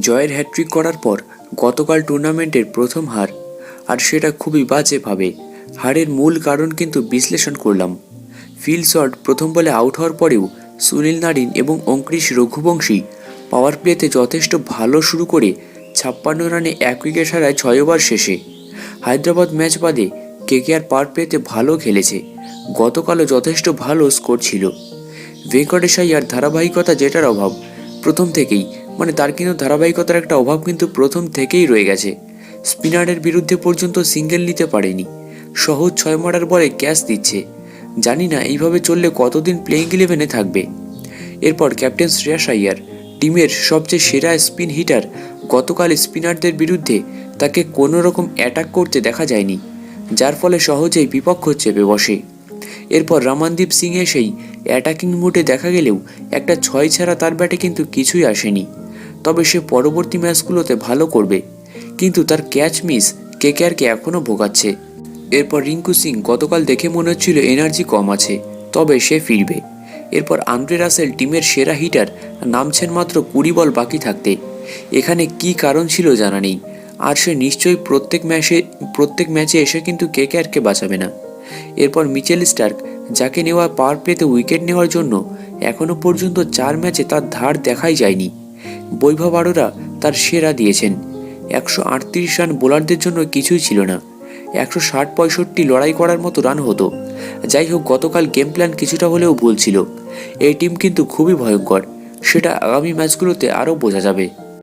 জয়ের হ্যাট্রিক করার পর গতকাল টুর্নামেন্টের প্রথম হার। আর সেটা খুবই বাজেভাবে। হারের মূল কারণ কিন্তু বিশ্লেষণ করলাম। ফিল শট প্রথম বলে আউট হওয়ার পরেও সুনীল নারিন এবং অঙ্কুরিশ রঘুবংশী পাওয়ার প্লেতে যথেষ্ট ভালো শুরু করে ছাপ্পান্ন রানে এক উইকেট হারায় ছয় ওভার শেষে। হায়দ্রাবাদ ম্যাচ বাদে কেকেআর পাওয়ার প্লেতে ভালো খেলেছে। গতকালও যথেষ্ট ভালো স্কোর ছিল। ভেঙ্কটেশ আইয়ার ধারাবাহিকতা যেটার অভাব প্রথম থেকেই মানে তার কিন্তু ধারাবাহিকতার একটা অভাব কিন্তু প্রথম থেকেই রয়ে গেছে। স্পিনারের বিরুদ্ধে পর্যন্ত সিঙ্গেল নিতে পারেনি। সহজ ছয় মারার বলে ক্যাচ দিচ্ছে। জানি না এইভাবে চললে কতদিন প্লেইং ইলেভেনে থাকবে। এরপর ক্যাপ্টেন শ্রেয়াস আইয়ার, টিমের সবচেয়ে সেরা স্পিন হিটার, গতকাল স্পিনারদের বিরুদ্ধে তাকে কোনো রকম অ্যাটাক করতে দেখা যায়নি, যার ফলে সহজেই বিপক্ষ চেপে বসে। এরপর রামানদীপ সিং এসেই অ্যাটাকিং মুডে দেখা গেলেও একটা ছয় ছাড়া তার ব্যাটে কিন্তু কিছুই আসেনি। তবে সে পরবর্তী ম্যাচগুলোতে ভালো করবে। কিন্তু তার ক্যাচ মিস কেকেআরকে এখনও ভোগাচ্ছে। এরপর রিঙ্কু সিং গতকাল দেখে মনে হচ্ছিল এনার্জি কম আছে, তবে সে ফিরবে। এরপর আন্দ্রে রাসেল টিমের সেরা হিটার, নামছেন মাত্র কুড়ি বল বাকি থাকতে। এখানে কি কারণ ছিল জানা নেই। আর সে নিশ্চয়ই প্রত্যেক ম্যাচে প্রত্যেক ম্যাচে এসে কিন্তু কেকেআরকে বাঁচাবে না। এরপর মিচেল স্টার্ক, যাকে নেওয়া পাওয়ার প্লেতে উইকেট নেওয়ার জন্য এখনও পর্যন্ত চার ম্যাচে তার ধার দেখাই যায়নি। বৈভব আরোরা তার সেরা দিয়েছেন। একশো আটত্রিশ রান বোলারদের জন্য কিছুই ছিল না। একশো ষাট পঁয়ষট্টি লড়াই করার মতো রান হতো। যাই হোক, গতকাল গেম প্ল্যান কিছুটা হলেও ভুল ছিল। এই টিম কিন্তু খুবই ভয়ঙ্কর। সেটা আগামী ম্যাচগুলোতে আরও বোঝা যাবে।